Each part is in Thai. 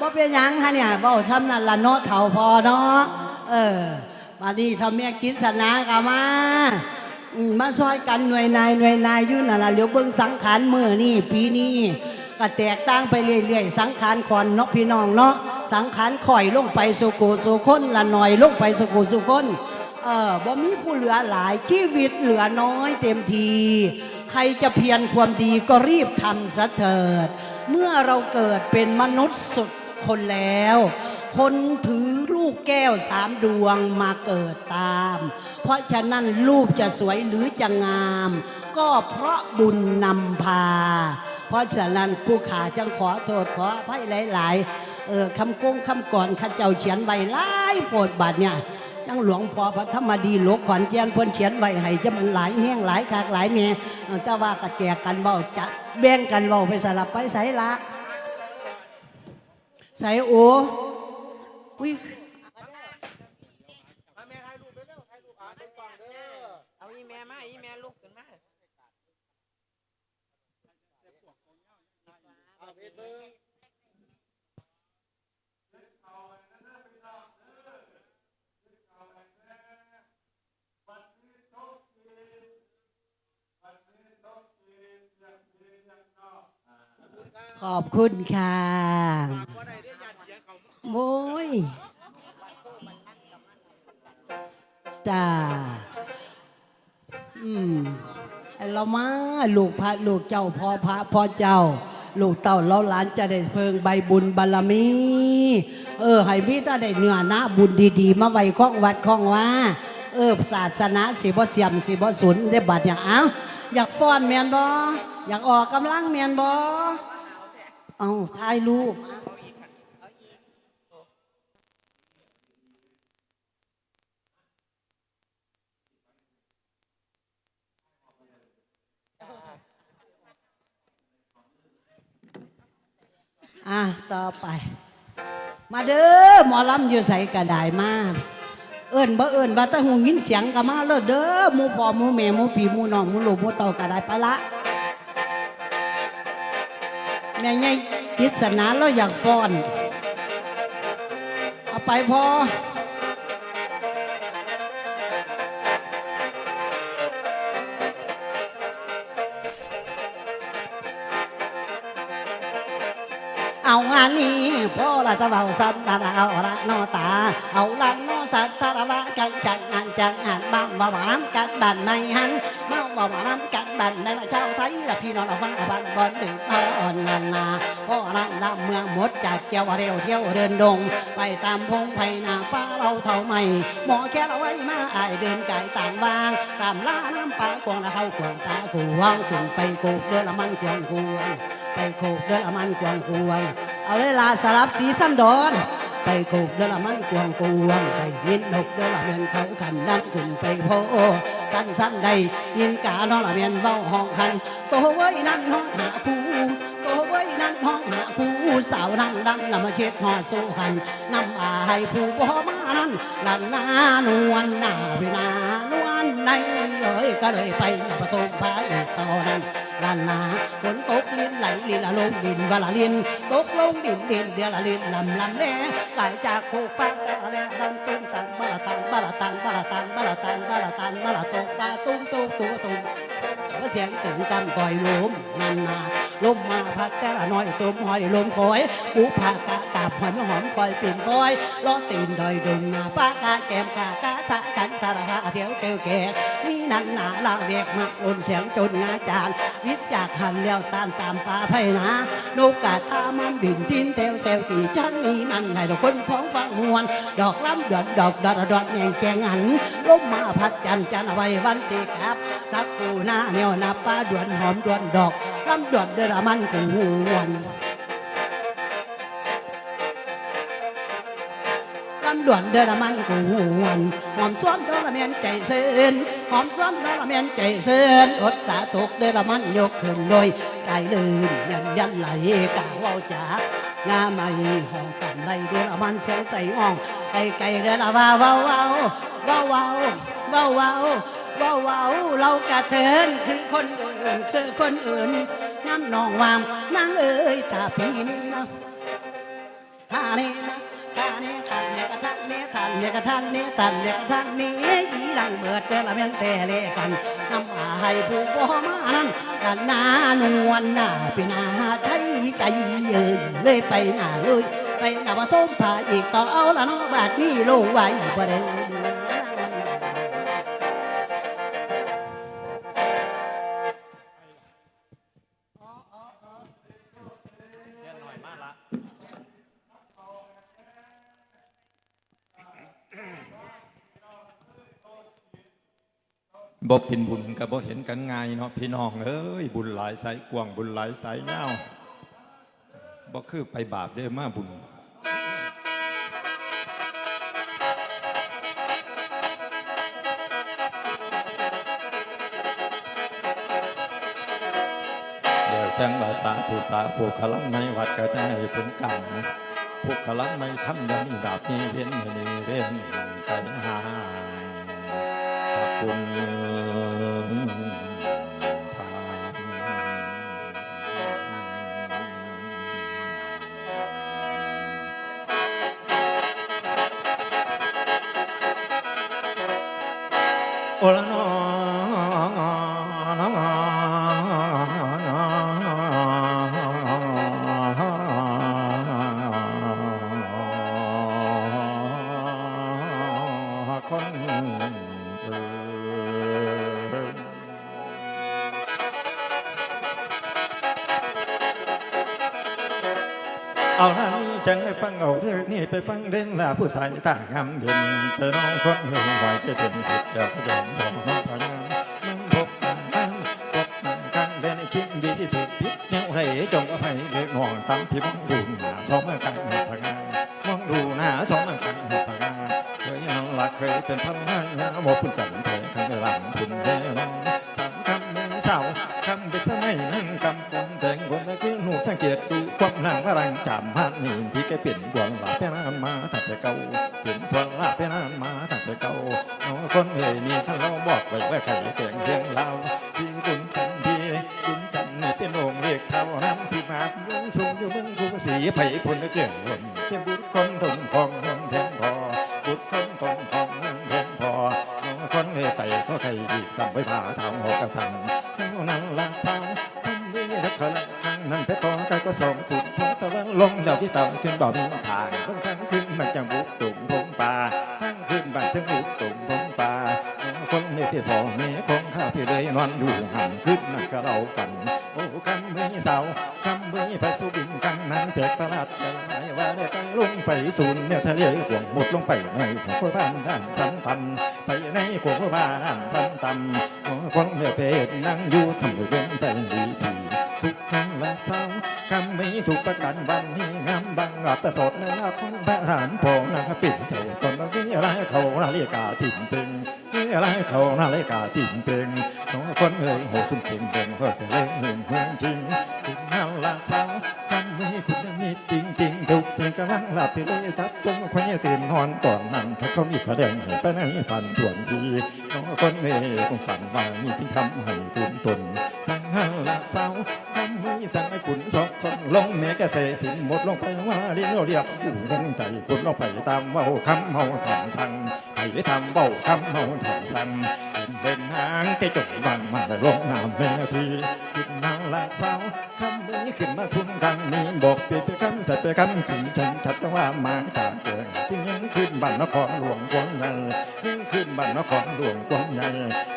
บ่เป็นหยังฮะเนี่ยเว้าซ้ำนั่นละเนาะเฒ่าพอเนาะเออมานี่ทำเมียกิจสนากะมาอืมมาซอยกันหน่วยนายหน่วยนายอยู่นั่นละเหลียวเบิ่งสังขารเมื้อนี้ปีนี้ก็แตกต่างไปเรื่อยๆ สังขารคอนเนาะพี่น้องเนาะสังขารข่อยลงไปสุโกสุคนละหน่อยลงไปสุโกสุคนเออบ่มีผู้เหลือหลายชีวิตเหลือน้อยเต็มที ใครจะเพียรความดีก็รีบทำซะเถิด เมื่อเราเกิดเป็นมนุษย์สุดคนแล้ว คนถือลูกแก้วสามดวงมาเกิดตาม เพราะฉะนั้นรูปจะสวยหรือจะงาม ก็เพราะบุญนำพา เพราะฉะนั้นผู้ขาจังขอโทษขออภัยหลาย ๆ เออคำโค้งคำก่อนข้าเจ้าเขียนไว้หลายโปรดบัดเนี่ย จังหลวงพ่อพระธรรมดีหลวงขอนเจียนเพิ่นเขียนไว้ให้จะมันหลายแห้งหลายคากหลายแน่เออแต่ว่าก็แจกกันเว้าจะแบ่งกันเว้าไปสลับไปใส่ละใส่โออุ้ย เอาอีแม่มาอีแม่ลุกขึ้นมา ขอบคุณค่ะโอ้ยจ้าอืมเรามาลูกพระลูกเจ้าพ่อพระพ่อเจ้า ลูกเต่าเล่าหลานจะได้เพิงใบบุญบารมี เออให้พี่ถ้าได้เนื้อน้าบุญดีๆ มาไว้ข้องวัดข้องว่า เออศาสนาสิบ่เสียมสิบ่สุนได้บัดอย่างเอ้าอยากฟ้อนเมียนบ่อยากออกกำลังเมียนบ่ เอาถ่ายรูปอะต่อไป มาเด้อหมอลำอยู่ใส่กระดายมากเอิ้นบ่เอิ้นว่าตะหูยินเสียงก็มาเลยเด้อมูพ่อมูแม่มูพี่มูน้องมูลูกมูเต่ากระดายไปละ แม่ใหญ่กิจสนาเราอยากฟ้อน เอาไปพอเอางานนี้พ่อละจะเบาสัตตาเอาละโนตาเอาละโนสัตตาละกันจังงานจังงานบ้างบ่บ่น้ำกันบันในหันมา บ่บ่น้ำกันบันในละเจ้าไทยละพี่น้องเราฟังบันบอนดึงมาอ่อนนานาพ่อนั้นนำเมืองหมดจากเจ้าเร็วเที่ยวเดินดง ไปตามพงไผนาป้าเราเท่าใหม่หมอแค่เราไว้มาอายเดินไก่ต่างวาง ตามล่าน้ำปลากวางละเข้ากวางตากูวางขึ้นไปกูเดินละมันกวงกวงไปโคกเดินละมันกวงกวงเอาเวลาสลับสีสั้นดอน ไปโคกเดละมันกวางกวงไปยินนกเดละเมียนเขาขันนั่นขึ้นไปโพสั้นสั้นใดยินกานอนละเมียนเบ้าห้องคันโตไว้นั่นห้องหาคู่โตไว้นั่นห้องหาคู่สาวนั่งดังนำมาเช็ดหอสู้คันนำอายผู้บ่มานั้นลันนานวลหน้าวินานวลในเอ้ยก็เลยไปผสมพายต่อนั้น ด้านหน้าฝนตกลินไหลลินละลงดินวลาลิน ตกลงดินดินเดียวละลินลำลำแน่ไกลจากโคกปากแต่ละแน่ลำตุ้งตันบาละตันบาละตันบาละตันบาละตันบาละตันบาละตกตาตุ้งตุ้งตุ้มตุ้งเสียงถึงจำก่อยลมนันนาลมมาพัดแต่ละน้อยตุ้มหอยลมฝอยปูผากกา บหอมหอมคอยปิ่นฟอยล้อตีนดอยดึงนาปากาแกมกากะทะกันทะระเทียวเตียวแก่นี่นันหนาลาเวกมาอุ่นเสียงจนงาจานวิทย์จากหันเลี้ยวตามตามป่าไผ่นานกกาทามันบินทินเตวเซลตีชันนี่มันให้ดอกคนพ้องฟังมวน ดอกล้ำดอดดอกดอดดอดแยงแจงหันลมมาพัดจันจันเอาไว้วันตีครับสักกูหน้าเหนียวนาป้าดวนหอมดวนดอกล้ำดอดเดระมันกูหวน ดวนเดินมันกูหวนหอมซ้อนเดินละเมียนใจเส้นหอมซ้อนเดินละเมียนใจเส้นอดสาตกเดินละมันยกขึ้นโดยไก่ลืมยันยันไหลกาวเอาจากงาไม่ห้อกันไดเดินละมันเสียงใส่ห้องไก่ไก่เดินละว้าวว้าวว้าวว้าวว้าวว้าวว้าวว้าวว้าวเรากระเทินคือคนอื่นคือคนอื่นน้ำนองวามนางเอ้ยถ้าพี่นี้นะเนนะกาเนตันเนก ท่านเนตันเนกะทันเนตันเนกะทันเนยีหลังเบิดเดอละเมียนแต่เลกันนำมาให้ผู้บ่มานั้นนันนานวลหน้าปีหน้าไทยใจเอ้ยเลยไปหน้าเลยไปหน้าผสมผ่าอีกต่อเอาละน้องบาดนี้โลไว้บ่ได้ บ่เป็นบุญก็บ่เห็นกันง่ายเนาะพี่น้องเอ้ยบุญหลายสายกว้างบุญหลายสายยาวบ่คือไปบาปเด้อมาบุญเดี๋ยวจังว่าสาธุสาผู้ขลังในวัดก็จะให้เป็นกรรมผู้ขลังในทำย่างนี้ดาบนี้เว้นให้นี้เว้นไกลห่าพระคุณ คนเอ่ยเอาหน้านี้จังไปฟังเอาเรื่องนี้ไปฟังเด่นลาผู้สายต่างงามเด่นไปน้องคนหนึ่งไหวจะเป็นผิดเดี๋ยวก็ยอมยอมน้องพยายามน้องพบกันกันพบกันกันเด่นคิดดีที่ถูกผิดแนวไรจงอภัยเด็กน้องตามพี่มองดูหน้าสองเมากันสง่า เคยเป็นพันห้างาหมดพุ่นจันทร์แทงข้างหลังพุ่นแน่น้องสามคำมือสาวคำเป็นสมัยนั่งกำกลมแดงบนคือหนูสังเกตดูความนางวรังจำฮันนี่พี่แกเปลี่ยนบวงหลาเพียนานมาตั้งแต่เก่าเปลี่ยนบวงหลาเพียนานมาตั้งแต่เก่าน้องคนเอ๋ยนี่ท่านเราบอกไว้ว่าใครแก่งเพียงเราพี่บุญจันทร์พี่บุญจันนี่เป็นองค์เอกเท่าน้ำสีมายุงสูงอยู่เมืองภูสีไผ่พลเกลื่อนวนเป็นบุตรคนทนของำไว้ผ่าทำหอกกระสังเท่านั้นละสาวคำนี้รักขลังครั้งนั้นไปต่อกันก็สองสุดพอตะวันลงดาวที่ต่ำขึ้นบ่มีทางตั้งทั้งขึ้นมันจะบุกตุ่มพงป่าทั้งขึ้นบ้านทั้งบุกตุ่มพงป่า คนไม่เพียพอแม่ของข้าพี่เลยนอนอยู่หันขึ้นนั่นก็เราฝัน โอ้คำไม่เศร้าคำไม่พระสุบินกังนั้นแปลกประหลาดใจหมายว่าได้กังลงไปศูนเนี่ยทะเลกวงหมดลงไปในหัวข้บ้านด้านสันตันไปในหัวข้บ้านด้านสันตันโอ้คนเมื่อเพศนั่งอยู่ทำให้เว้นแต่ดีทีทุกครั้งละเศร้าคำไม่ถูกประกันวันนี้งามบังอับประสดในละคนบ้านพองนางปิ่นใจตนวิอะไรเขานาฬิกาถิ่นตึง อะไรเขานาฬิกาถิ่นตึงน้องคนเอ่ยโหคุณเก่งเด่งเพื่อเล่นหนึ่งเมืองจริงคุณเฮาละสาว คำนี้คุณยังมีติงติงถูกเสียงกำลังหลับไปเลยจับจงคนนี้ตื่นนอนตอนนั้นถ้าเขามีกระเด็นไปไหนพันทวนทีน้องคนนี้คงฝันว่ามีที่ทำให้ตื่นตนสั่งเฮาละสาวคำนี้สั่งให้คุณสองคนลงแม่กระเสสินหมดลงไปว่าเรียนเรียบอยู่กันใจคุณลงไปตามเว่าคำเมาทางสั่งไปทำเว่าคำเมาทางสั่งเป็นหางแกจงบังมาลงน้ำแม่ทีกินนางละสาวคำนี้ขึ้นมาทุ่มกันนี้บอกเปียไปคำใส่ไปคำถึงฉันชัดว่ามาจากเกิงที่ยังขึ้นบ้านนครหลวงกวงใหญ่ยังขึ้นบ้านนครหลวงกวงใหญ่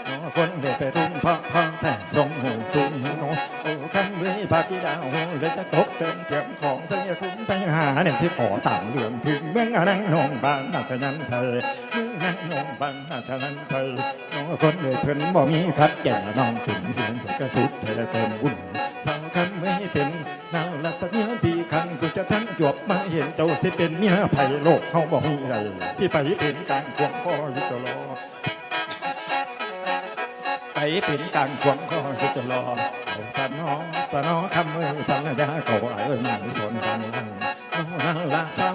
น้อคนเด็ไปทุ่มพ่อพ่อแต่ทรงหูสูงหูโอ้คำนี้พาพี่ดาวเลยจะตกเติมเตียมของเสียฟุ้งไปหาเนี่ยสิขอต่างเหลืองถึงเมืองนังนองบ้านนาจะยันใส่เมืองนังนองบ้านนาจะยันใส่น้อคนเลยเพิ่นบ่มีคัดแก่น้องถึงเสียงกระสุดเธอเต็มบุญ สาวคำไม่เป็นนางละตเมียปีคันกูจะทั้งจวบมาเห็นเจ้าสิเป็นเมียไผ่โลกเขาบอกมีไรสิไปเป็นการควงคออยู่ตลอดไปเป็นการควงคออยู่ตลอดเอาสนองสนอคำมือปัญญาเก่าเอ้ยมาสนกันนั่นนั่นละสา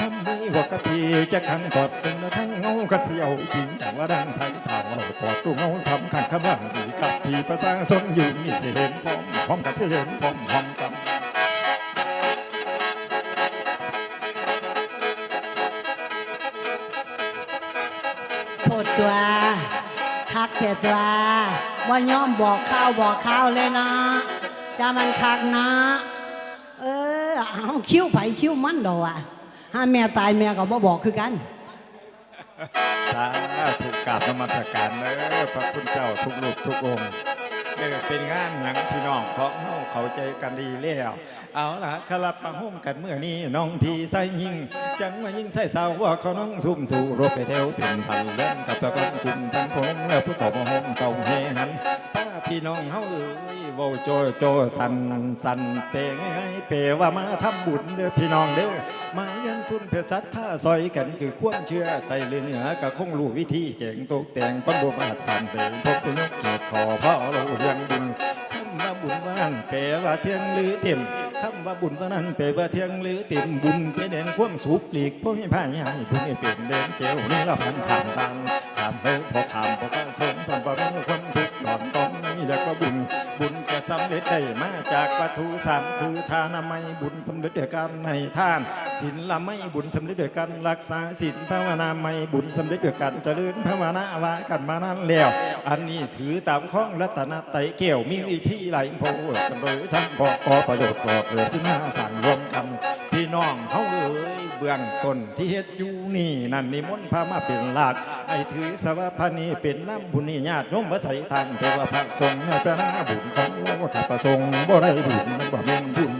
ทำไมว่ากะพีจะขังกอดเป็นทั้งเงากระเสียวจริงจังว่าดังใส่เท้าหลรดกอดตัวเงาสำคัญคำบังดีกับพี่ประสางสนอยู่มีเสียงพร้อมพร้อมกันเสียงพร้อมพร้อมกันโพดตัวคักเถิดตัวว่าย่อมบอกข้าวบอกข้าวเลยนะจะมันคักนะ เออเอาคิ้วไผ่คิ้วมันดอกอะ ถ้าแม่ตายแม่ก็บ่บอกคือกันสาธุกราบนมัสการเด้อพระคุณเจ้าทุกรูปทุกองค์เออเป็นงานหนังพี่น้องของเฮาเข้าใจกันดีแล้วเอาล่ะคลับมาห่มกันเมื่อนี้น้องพี่ใส่ยิงจังว่ายิงใส่สาวว่าเขาน้องซุ่มสู่รบไปเทวเป็นพันเล่นกับประกันคุมทั้งผมและผู้ต่อมาห่มเต่าเฮหันป้าพี่น้องเฮาเอ้ยเว้าโจโจสันสันเปงให้เปว่ามาทำบุญเด้อพี่น้องเด้อมา ทุนเพศสัตท่าซอยกันคือความเชื่อไตเลือเหนือกับคงรู้วิธีเก่งตกแต่งปันบุมาหัดสันเสงพบสนุกเกียรติขอพ่อเราเรียงบุญคำว่าบุญว่านั้นแปลว่าเที่ยงหรือเต็มคำว่าบุญว่านั้นแปลว่าเที่ยงหรือเต็มบุญเป็นเด่นความสุขหลีกพวกให้พายให้บุญให้เป็นเด่นเจียวนี่ละพันขามตังขามเพิ่พอขามพอก็สงสัมปะความทุกข์หลอนต้องนี่แล้วก็บุญบุญจะสำเร็จได้มาจากวัตถุสามคือทานามัยบุญสำเร็จด้วยการให้ทาน ศีลละไม่บุญสำเร็จด้วยการรักษาศีลภาวนาไม่บุญสำเร็จด้วยการเจริญภาวนาวากันมานั้นแล้วอันนี้ถือตามข้องรัตนไตรเกี่ยวมีวิธีไหลโพดกันโดยทั้งพอกอประโยชน์ปลอดเหลือสิมาสั่งรวมกันพี่น้องเฮาเอ้ยเบื้องต้นที่เฮ็ดอยู่นี่นั่นนิมนต์พามาเป็นหลักไอ้ถือสวพานีเป็นน้ำบุญนี่ญาติโยมมาใส่ทานเทวพระสงฆ์ในพระนาบุญของโลกถ้าประสงค์บ่ได้บุญมันบ่แม่นบุญ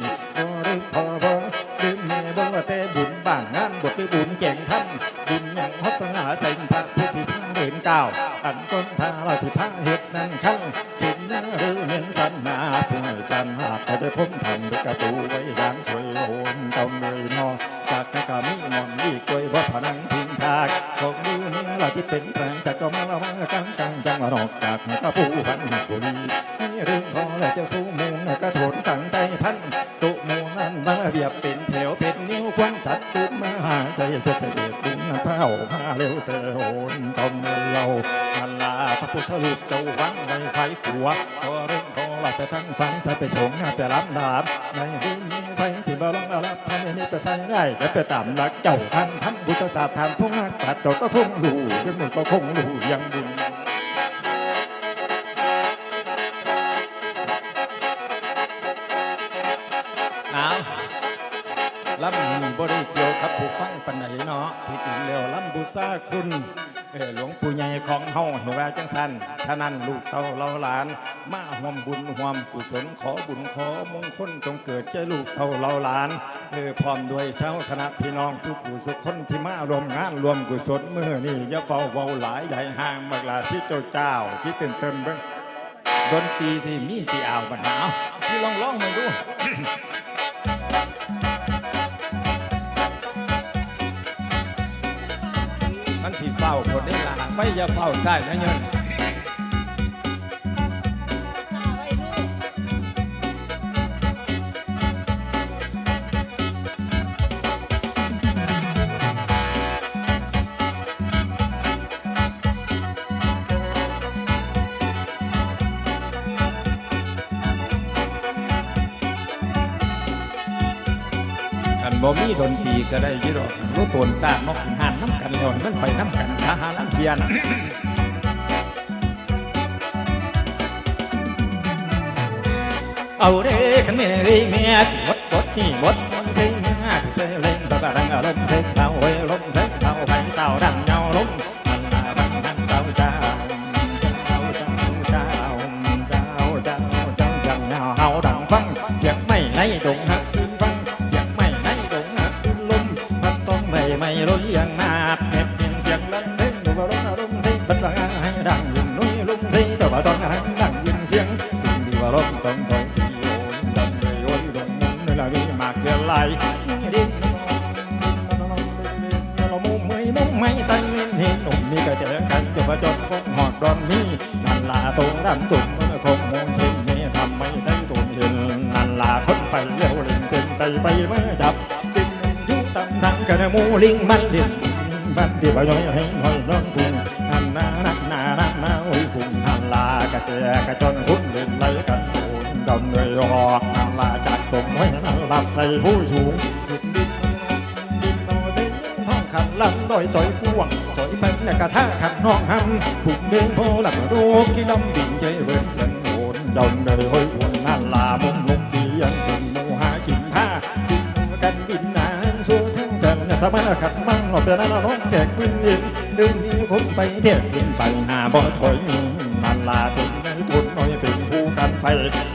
บุญบ้างงานบทหรือบุญแก่งท่านบุญหยังพัฒนาใส่พระผู้ที่พังเห็นก้าวอันต้นพาเราสิพาเห็ดนั่นขั้งสินนาหรือเงินสันนาเพื่อสันหาแต่ได้พ้นพันด้วยกระปูไว้ยางสวยโหนต้องเลยนอจากนักกามีมอนดีกล้วยว่าผนังทีากของมือนี้ละที่เป็นแปลงจากก็มาละวังกังกังจังหวะนอกจากนักผู้พันบุรีเรื่องพอแล้วจะสู้มูนกกระโถนตั้งใจพันตุมูนั้นมาระเบียบเป็นแถวเป็นนิ้วควันจัดตุมมาหาใจเพื่อจะเบียดบุญเท้าพาเร็วแต่โหนตอมเราอันลาพระพุทธรูปเจ้าวังในไฟขัว ก็เรื่องพอละแต่ทั้งฟังใส่ไปสงหน้าแต่รับดาบในดินใส่สิบาลงอาลับทำนี้ไปใส่ได้และไปตามหลักเจ้าทางทำบุตรศาสตร์ทางพงนักปัดเจ้าก็คงรู้เรื่องมึงก็คงรู้ยังบุญเอาลำบ่ได้เกี่ยวกับผู้ฟังปันไหนเนาะที่จริงแล้วลำบูซาคุณ เออหลวงปู่ใหญ่ของเฮาเห็นว่าจังสันฉะนั้นลูกเต้าเราหลาน มาห่วมบุญห่วมกุศลขอบุญขอมงคลจงเกิดเจ้าลูกเต้าเราหลานเออพร้อมด้วยเจ้าคณะพี่น้องสุขุสุขคนที่มารวมงานรวมกุศลมื้อนี้อย่าเฝ้าเว้าหลายใหญ่ห่างบักลาสิเจ้าเจ้าสิตื่นเต้นเบิ่งดนตรีที่มีที่อ่าวบัดหาที่ลองร้องมาดู สีเฝ้าคนนี้ละไปอย่าเฝ้าใส่นะเงิน บ่มีดนตรีก็ได้ยี่ดอกรู้ตนสร้างนกหินหันน้ำกันแล้วมันไปน้ำกันขาหาลังเทียนเอาเด้ขันเมรีเมียบดบดนี่บดมันเสียงเสียเล่นบะบะดังอารมณ์เสียเต่าเว้ยลมเสียเต่าไปเต่าดังเงาลมมันลาบังนันเต่าจ้าเจ้าเจ้าเจ้าเจ้าเจ้าเจ้าเสียงเงาเฮาดังฟังเสียงไม่ในดงหักขึ้นฟัง ว่าต้องหันดังยินเสียงถึงดีว่าร้องต้องถอยที่โอนดังเลยโอ้ยดงมุนนี่ละนี่มากเดือดไหลดินเรามุมไม่มุมไม่ตั้งเล่นเห็นหนุ่มมีกระเจงกันจะมาจดฟงหอดรอนมีนั่นลาตรงดำตุ่มมันคงมองเห็นเมทำไม่ได้ตุ่มเห็นนั่นลาคนไปเลี้วเล่นเต็มไตไปเมื่อจับดินอยู่งตำสังกันมูลิงมันเด่นบันที่บ่ย่อยให้หอยน้องฟุ้ ลากระเจกจนหุ่นเล่นไหลกันโอนจำเลยออกนั่นลาจัดตมไว้นั่นลาใส่ผู้สูงดินดินดินโนเส้นท้องขันลำดอยสอยพ่วงสอยไปและกะท่าขัดน้องหำผูกเดินโพลับโรคที่ลำดิ่งใจเวินเสียงโหนยองเลยห้อยฝนนั่นลามุมลุกที่ยังเป็นหมูหากินผ้าบินกันบินนางสู้ทั้งกันสามารถขัดมั่งหลบแต่นั้นร้องแตกวินดินดึงนี้คนไปเที่ยวบินไปหน้าบ่ถอยนั่นลาเป็น กันไป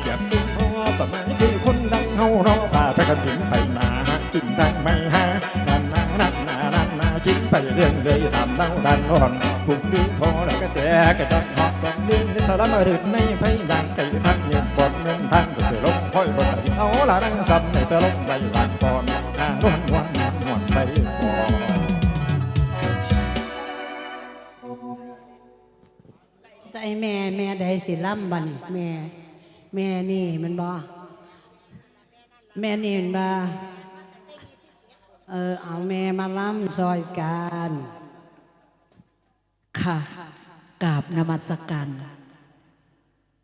อย่ากินพอประมาณนี้คือคนดังเฮาเนาะพาไปกันบินไปนาหากินดังไม่หานั่นนานันนานันนากินไปเรื่องเลยตามเล่าดันนอนผูกดึงพอแล้วก็แต่กระจักหอกกองดึงในสารมาดึกในพยายามไก่ทั้งเงินบอดเงินทั้งจะไปลงค่อยบนไหนเอาละนั่งซ้ำในไปลงไปหลังก่อนอ่านวนวนนวนไป อแม่แม่ได้สิล่ำบันแม่ แม่นี่มันบ่แม่นี่มันบ่เออเอาแม่มาล่ำซอยกันค่ะกราบนมัสการ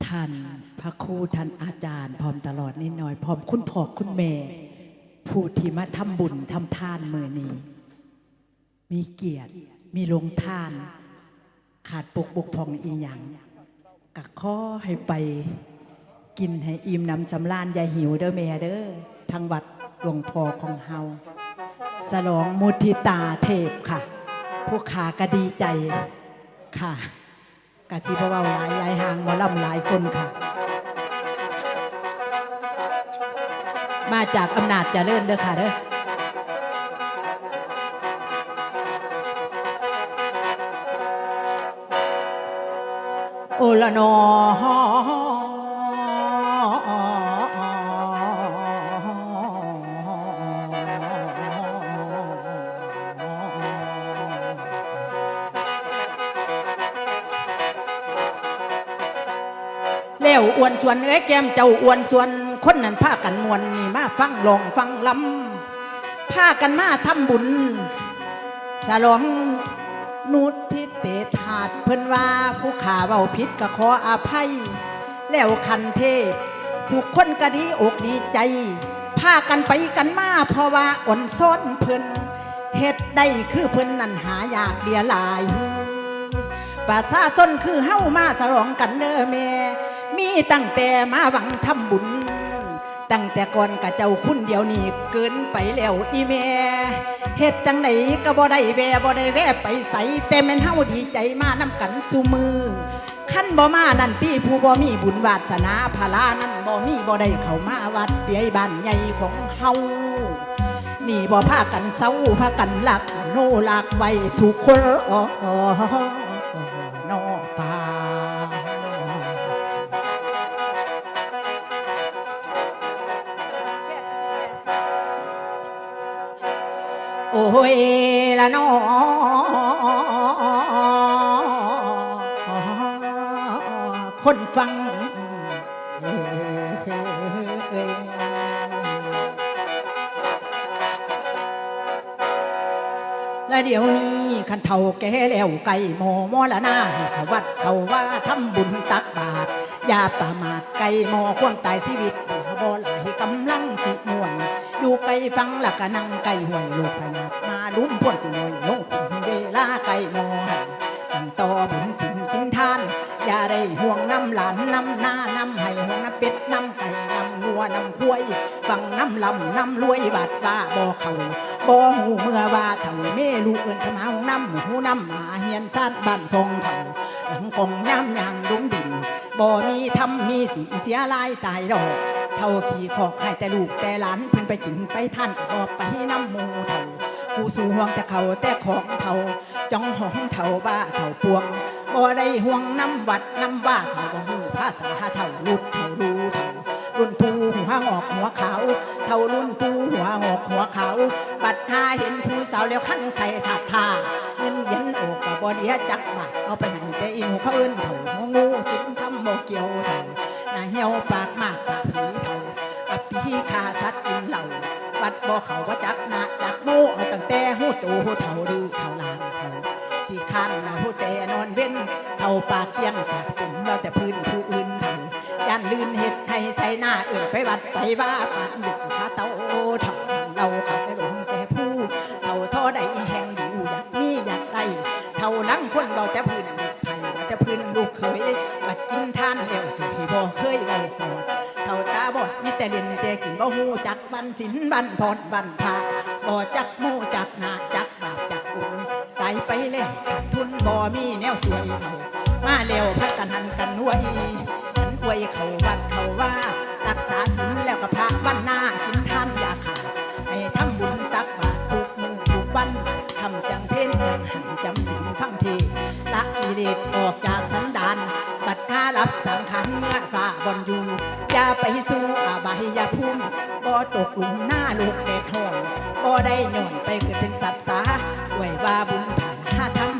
ท่านพระครูท่านอาจารย์ พร้อมตลอดนิดหน่อย พร้อมคุณพ่อคุณแม่ผู้ที่มาทำบุญทำทานเมื่อนี้ มีเกียรติมีลงทาน ขาดปกบกพองอีหยังกะข้อให้ไปกินให้อิ่มน้ำสำราญอย่าหิวเด้อแม่เด้อทางวัดหลวงพ่อของเฮาสลองมุทิตาเทพค่ะ ผู้ขากะดีใจค่ะกะชีพเว้าหลายหลายหางหมอลำหลายคนค่ะ มาจากอำนาจเจริญเด้อค่ะเด้อ ละนอแล้วอ้วนชวนเอ้แก้มเจ้าอ้วนส่วนคนนั้นพากันมวนนี่มาฟังลองฟังลำพากันมาทำบุญสลองนุดที่เตถาดเพิ่นว่าผู ขาเว้าผิดก็ขออภัย แล้วคันเทพทุกคนก็ดีอกดีใจพากันไปกันมาเพราะว่าอ่อนซ้อนเพิ่นเฮ็ดได้คือเพิ่นนั่นหายากเดียหลายประชาชนคือเฮ้ามาสลองกันเด้อแม่มีตั้งแต่มาหวังทำบุญ ตั้งแต่ก่อนกับเจ้าคุณเดียวนี้เกินไปแล้วอีแม่ เฮ็ดจังไหนก็บ่ได้แวบ่ได้แวไปใสแต่แม่นเฮาดีใจมานำกันสู่มือขั้นบ่มานั่นที่ผู้บ่มีบุญวาสนาพาลานั่นบ่มีบ่ได้เข้ามาวัดเปียบ้านใหญ่ของเฮานี่บ่พากันเศร้าพากันลักโนลักไว้ทุกคนอ๋อ โอ้ยละนอคนฟังและเดี๋ยวนี้ขันเท่าแก่แล้วไก่หมอมอละหน้าให้เขาวัดเขาว่าทำบุญตักบาตรอย่าประมาทไก่หมอความตายชีวิต ฟังหลักกะนั่งไกลห่วยลูกพญามาลุ้มพ่วนสิหน่อยลงคุมเวลาไกลมอหันตั้งต่อบุญสินสินทาน อย่าได้ห่วงน้ำหลานน้ำหน้าน้ำให้ห่วงน้ำเป็ดน้ำไก่น้ำงัวน้ำควายฟังน้ำลำน้ำรวยบาดว่าบ่เขาบ่หูเมื่อว่าเถ่าเมลูกเอินขมาน้ำหูน้ำหมาเฮียนซาดบ้านทรงเถ่าหลังกองย่ำยางดุ้มดินบ่มีทำมีสินเสียลายตายดอก เท่าขี่ขอกให้แต่ลูกแต่หลานเพิ่นไปกินไปท่านก็บอกไปน้ำมูเท่ากูสู่ห่วงแต่เขาแต่ของเท่าจ้องห้องเท่าบ้าเท่าปวงบ่ได้ห่วงน้ำวัดน้ำว่าเขาบ่ฮู้ภาษาเท่าลุดเท่ารู้เท่ารุ่นปูหัวงอกหัวขาวเท่ารุ่นปูหัวงอกหัวขาวบัดหาเห็นผู้สาวแล้วขั้นใส่ถาดท่าเงินเย็นโอกก็บ่เดียจักบาทเอาไปให้แต่อีหนูเขาเอิ้นเท่าหงูสินทำบ่เกียวเท่าหน้าเหี่ยวปาก บ่เขาว่าจักหนาจักโมเอาตั้งแต่หูโตหูเท่าดื้อเท่าลางเท่าขี้ข้านหูแต่นอนเว้นเท่าปากเคียงปากตุ่มเราแต่พื้นผู้อื่นเท่าย่านลื่นเห็ดให้ใส่หน้าเอื่นไปวัดไปว่าปากดึกขาเต้า ศีลบันพรบันพาบ่จักหมู่จักนาจักบาปจักบุญตายไปแล้วขาดทุนบ่มีแนวสวยเขามาเร็วพักกันหันกันนัวอีหันอวยเขาวัดเขาว่ารักษาศีลแล้วก็พระบ้านหน้ากินท่านยาขาดให้ทำบุญตักบาตรทุกมือทุกวันทำจังเพ่นจังหันจำศีลฟังทศน์ละกิเลสออกจากสันดานบัดท่ารับสังขารเมื่อสาบอนอยู่อย่าไปสู่อาบายอย่าพุ่ม ตกหลุมหน้าลูกแดดห้องบ่ได้ย่อนไปเกิดเป็นสัตว์สาไว้ว่าบุญผ่านห้าทำ